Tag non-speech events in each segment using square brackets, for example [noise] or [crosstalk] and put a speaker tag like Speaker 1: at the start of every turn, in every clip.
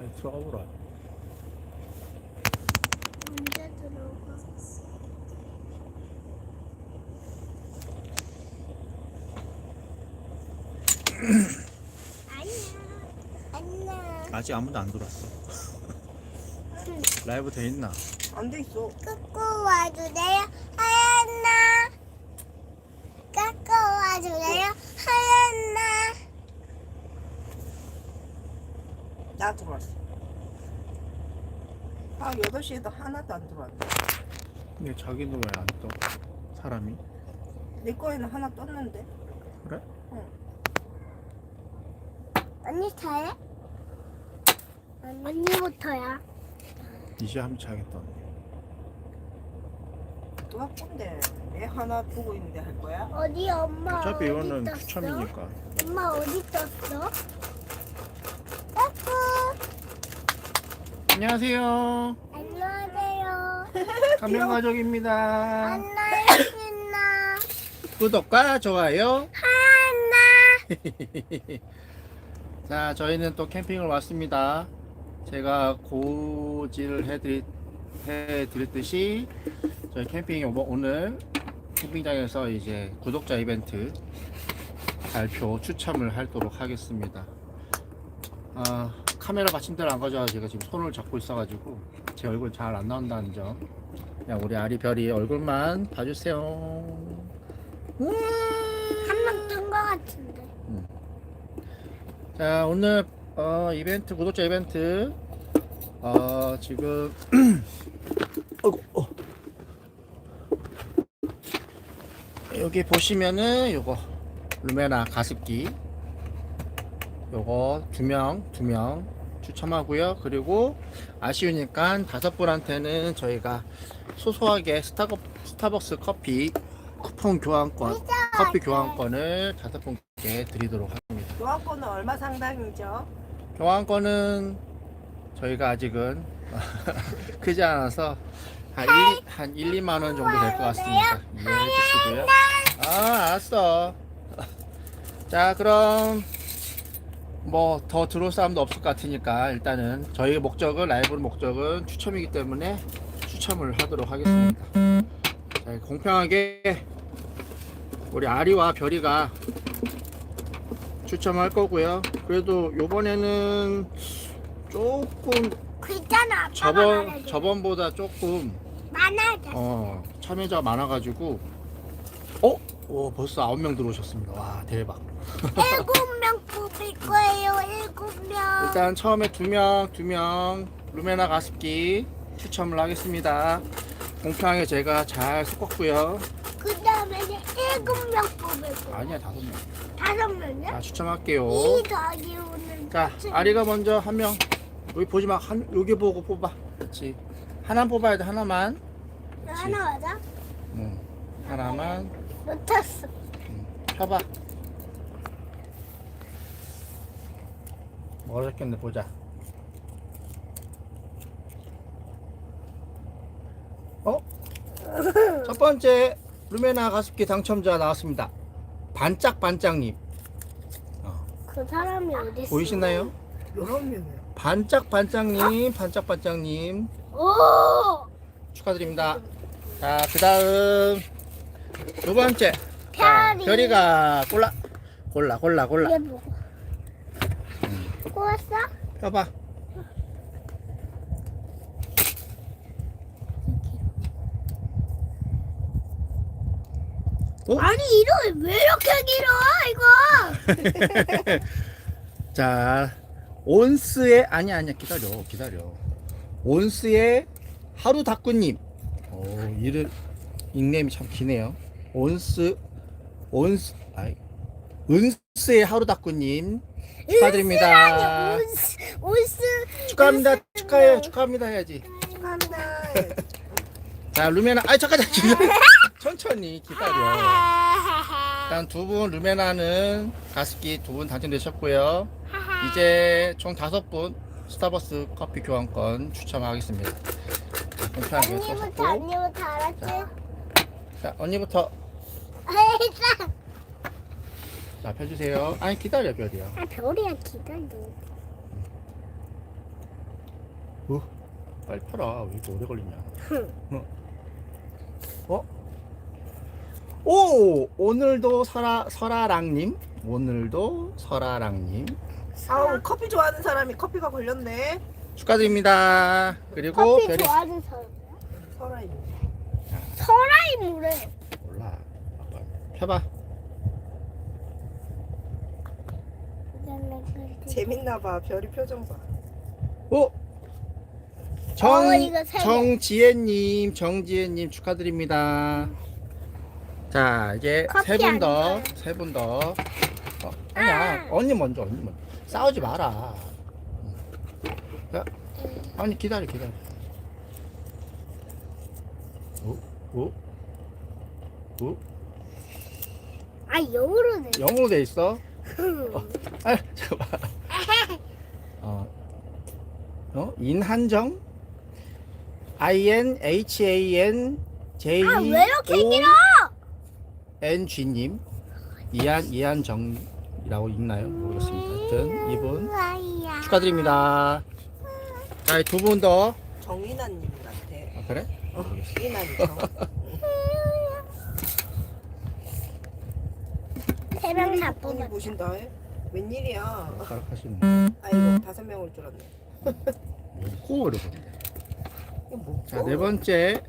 Speaker 1: 자, 들어가 보라.
Speaker 2: 언제? 안녕. 안녕.
Speaker 1: 아직 아무도 안 들어왔어. [laughs] 라이브 돼 있나?
Speaker 3: 안 돼 있어.
Speaker 2: 깎고 와주세요. 하얀나. 깎고 와주세요. 하얀나.
Speaker 3: 나 들어왔어. 아, 8시에도 하나도 안 들어왔네.
Speaker 1: 근데 자기는 왜안 떠? 사람이?
Speaker 3: 내 거에는 하나 떴는데.
Speaker 1: 그래?
Speaker 2: 언니 잘해? 언니부터야.
Speaker 1: 이제 한번 자겠다. 언니.
Speaker 3: 또할 건데. 내 하나 보고 있는데 할 거야?
Speaker 2: 어디 엄마
Speaker 1: 어차피
Speaker 2: 어디
Speaker 1: 이거는
Speaker 2: 떴어?
Speaker 1: 추첨이니까.
Speaker 2: 엄마 어디 떴어? 까꾸.
Speaker 1: 안녕하세요.
Speaker 2: 안녕하세요.
Speaker 1: 가명가족입니다.
Speaker 2: 안나요 신나.
Speaker 1: 구독과 좋아요.
Speaker 2: 하얀나. [laughs]
Speaker 1: 자, 저희는 또 캠핑을 왔습니다. 제가 고지를 해드리, 해드렸듯이 저희 캠핑 오- 오늘 캠핑장에서 이제 구독자 이벤트 발표 추첨을 하도록 하겠습니다. 아, 카메라 받침대를 안 가져와 제가 지금 손을 잡고 있어가지고 제 얼굴 잘 안 나온다는 점. 그냥 우리 아리 별이 얼굴만 봐주세요. 우와.
Speaker 2: 한명 뜬 거 같은데.
Speaker 1: 자 오늘 어, 이벤트 구독자 이벤트 어, 지금 [clears throat] 어이구, 어. 여기 보시면은 요거 루메나 가습기 요거 두 명 두 명 추첨하고요 그리고 아쉬우니까 다섯 분한테는 저희가 소소하게 스타벅, 스타벅스 커피 쿠폰 교환권 커피 교환권을 다섯 분께 드리도록 합니다
Speaker 3: 교환권은 얼마 상당이죠?
Speaker 1: 교환권은 저희가 아직은 [laughs] 크지 않아서 한 1, 한 1, 2만 원 정도 될 것 같습니다. 이해해 주시고요. 아, 알았어. [laughs] 자, 그럼 뭐 더 들어올 사람도 없을 것 같으니까 일단은 저희 목적은 라이브 목적은 추첨이기 때문에 추첨을 하도록 하겠습니다. 자, 공평하게 우리 아리와 별이가 추첨할 거고요. 그래도 요번에는 조금.
Speaker 2: 아빠가
Speaker 1: 저번
Speaker 2: 말해줘.
Speaker 1: 저번보다 조금
Speaker 2: 많아져.
Speaker 1: 어 참여자 많아가지고 어? 오 벌써 아홉 명 들어오셨습니다. 와 대박.
Speaker 2: 일곱 명 뽑을 거예요. 일곱 명.
Speaker 1: 일단 처음에 두 명 두 명 루메나 가습기 추첨을 하겠습니다. 공평하게 제가 잘 섞었고요.
Speaker 2: 그 다음에 일곱 명 뽑을 거예요.
Speaker 1: 아니야 다섯 명.
Speaker 2: 다섯 명이야?
Speaker 1: 자 추첨할게요.
Speaker 2: 이 더하기 오는.
Speaker 1: 자 아리가 먼저 한 명. 여기 보지 마. 한 여기 보고 뽑아. 그렇지. 하나 뽑아야 돼 하나만.
Speaker 2: 하나 맞아?
Speaker 1: 응. 하나만
Speaker 2: 놓쳤어.
Speaker 1: 펴봐. 어렵겠네 보자. 어? [laughs] 첫 번째 루메나 가습기 당첨자 나왔습니다. 반짝반짝님
Speaker 2: 그 사람이 어디 있어?
Speaker 1: 보이시나요?
Speaker 3: 여러 명이요.
Speaker 1: 반짝반짝님, 반짝반짝님
Speaker 2: 오!
Speaker 1: 축하드립니다. 자, 그 다음 두 번째 자,
Speaker 2: 별이.
Speaker 1: 별이가 골라 골라 골라 골라.
Speaker 2: 꼬았어?
Speaker 1: 펴봐. 어?
Speaker 2: 아니 이거 왜 이렇게 길어 이거? [laughs]
Speaker 1: 자, 온스의 아니 아니야 기다려 기다려. 온스의 하루 닭구님. 오 이름 닉네임이 참 기네요. 온스 온스 아이 은스의 하루 닭구님 축하드립니다.
Speaker 2: 온스
Speaker 1: 축하합니다. 축하해요. 축하합니다 해야지.
Speaker 3: 축하합니다.
Speaker 1: 자 루메나 아 잠깐 잠깐. 천천히 기다려. 일단 두 분 루메나는 가습기 두 분 당첨되셨고요. 이제 총 다섯 분 스타벅스 커피 교환권 추첨하겠습니다.
Speaker 2: 언니부터 언니부터 알았지?
Speaker 1: 자 언니부터
Speaker 2: 일단
Speaker 1: 자 펴주세요. 아니 기다려 별이야.
Speaker 2: 아 별이야 기다려.
Speaker 1: 어, 빨리 팔아. 왜 이렇게 오래 걸리냐? 어? 어? 오! 오늘도 설아, 설아랑님. 오늘도 설아랑님.
Speaker 3: 아우 커피 좋아하는 사람이 커피가 걸렸네.
Speaker 1: 축하드립니다. 그리고
Speaker 2: 커피
Speaker 1: 별이.
Speaker 2: 좋아하는 사람.
Speaker 3: 설아입니다.
Speaker 2: 설아이 물에.
Speaker 1: 몰라. 아빠. 펴봐.
Speaker 3: 재밌나봐. 별이 표정 봐.
Speaker 1: 오! 정,
Speaker 2: 어, 이거 세 개.
Speaker 1: 정지혜님, 정지혜님 축하드립니다. 자, 이제
Speaker 2: 커피
Speaker 1: 세분 더,
Speaker 2: 아닌가요?
Speaker 1: 세 분 더. 어, 아니야, 언니 먼저, 언니 먼저. 싸우지 마라. 자, 아니, 기다려, 기다려. 오, 오, 오.
Speaker 2: 아 영어로네.
Speaker 1: 영어로 돼 있어? 아, 잠깐만. 어, 어? 인한정? I N H A N J
Speaker 2: 아, 왜 이렇게
Speaker 1: O
Speaker 2: 길어?
Speaker 1: N G님 이한 이한정이라고 읽나요? 모르겠습니다. 하여튼 이분. 축하드립니다. 자, 두 분 더.
Speaker 3: 정인아님 같아.
Speaker 1: 아, 그래?
Speaker 3: 어, 이나죠.
Speaker 2: 세명 다
Speaker 3: 언니
Speaker 2: 뽑았.
Speaker 3: 보신다. 해? 웬일이야?
Speaker 1: 따라하시네.
Speaker 3: 아이고 다섯 명 올 줄 알았네.
Speaker 1: 호흡을 보
Speaker 3: 이거 뭐?
Speaker 1: 자, 네 번째.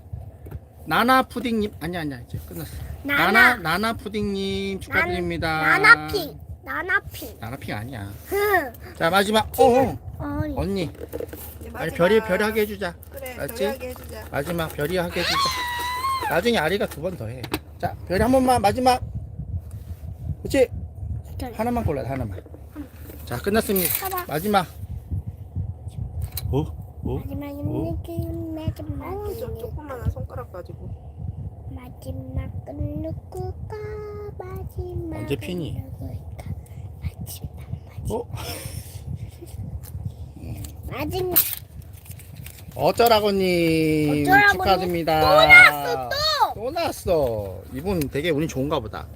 Speaker 1: 나나 푸딩님 아니 아니야 이제 끝났어. 나나
Speaker 2: 나나
Speaker 1: 나나 푸딩님 축하드립니다.
Speaker 2: 나나피. 나나피.
Speaker 1: 나나핑 아니야.
Speaker 2: 흥.
Speaker 1: 자 마지막 어
Speaker 2: 어이.
Speaker 1: 언니
Speaker 3: 이제
Speaker 1: 아니
Speaker 3: 마지막.
Speaker 1: 별이 별이 하게 해주자.
Speaker 3: 그래
Speaker 1: 알았지?
Speaker 3: 별이 하게 해주자.
Speaker 1: 마지막 별이 하게 해주자. 나중에 아리가 두 번 더 해. 자 별이 한 번만 마지막. 그렇지 하나만 골라 하나만. 자 끝났습니다.
Speaker 2: 봐봐.
Speaker 1: 마지막. 오 오.
Speaker 2: 마지막 마지막
Speaker 3: 저 조그만한 손가락 가지고.
Speaker 2: 마지막은 누구가 마지막
Speaker 1: 언제 피니?
Speaker 2: 마지막
Speaker 1: 어
Speaker 2: 마지막
Speaker 1: 어쩌라고님
Speaker 2: 어쩌라고님?
Speaker 1: 축하드립니다.
Speaker 2: 또 나왔어, 또!
Speaker 1: 또 나왔어. 이분 되게 운이 좋은가 보다.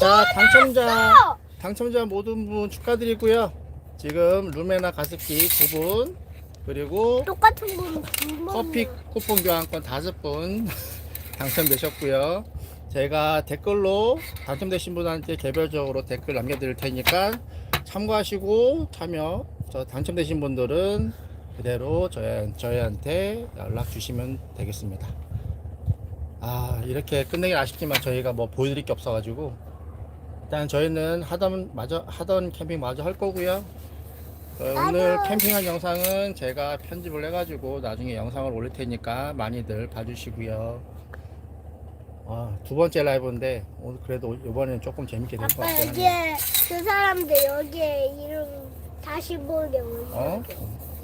Speaker 1: 자 당첨자
Speaker 2: 또!
Speaker 1: 당첨자 모든 분 축하드리고요. 지금 루메나 가습기 두 분 그리고
Speaker 2: 똑같은 분 두 번.
Speaker 1: 커피 쿠폰 교환권 다섯 분 [laughs] 당첨되셨고요. 제가 댓글로 당첨되신 분한테 개별적으로 댓글 남겨드릴 테니까 참고하시고 참여 저 당첨되신 분들은 그대로 저희, 저희한테 연락 주시면 되겠습니다. 아 이렇게 끝내긴 아쉽지만 저희가 뭐 보여드릴 게 없어가지고 일단 저희는 하던 마저 하던 캠핑 마저 할 거고요. 어, 오늘
Speaker 2: 나도.
Speaker 1: 캠핑한 영상은 제가 편집을 해가지고 나중에 영상을 올릴 테니까 많이들 봐주시고요. 아, 두 번째 라이브인데 오늘 그래도 이번에는 조금 재밌게 될 것
Speaker 2: 아빠
Speaker 1: 같긴 하네요.
Speaker 2: 여기에 그 사람들 여기에 이름 다시 보게 올려.
Speaker 1: 어?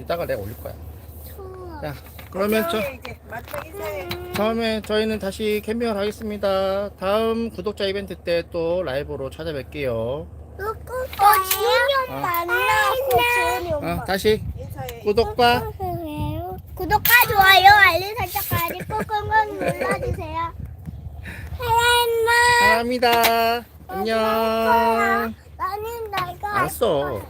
Speaker 1: 이따가 내가 올릴 거야.
Speaker 2: 좋아.
Speaker 1: 자, 그러면 저
Speaker 3: 저희 이제 마지막 인사해.
Speaker 1: 다음에 저희는 다시 캠핑을 하겠습니다. 다음 구독자 이벤트 때 또 라이브로 찾아뵐게요.
Speaker 2: 어, 지은이
Speaker 1: 어.
Speaker 2: 오빠 안
Speaker 1: 어,
Speaker 2: 오빠.
Speaker 1: 다시
Speaker 3: 인사해.
Speaker 1: 구독과
Speaker 2: 구독과 좋아요 알림 설정까지 꾹꾹꾹 눌러주세요. 사랑합니다.
Speaker 1: 사랑합니다. 안녕.
Speaker 2: 나는 내가
Speaker 1: 알았어.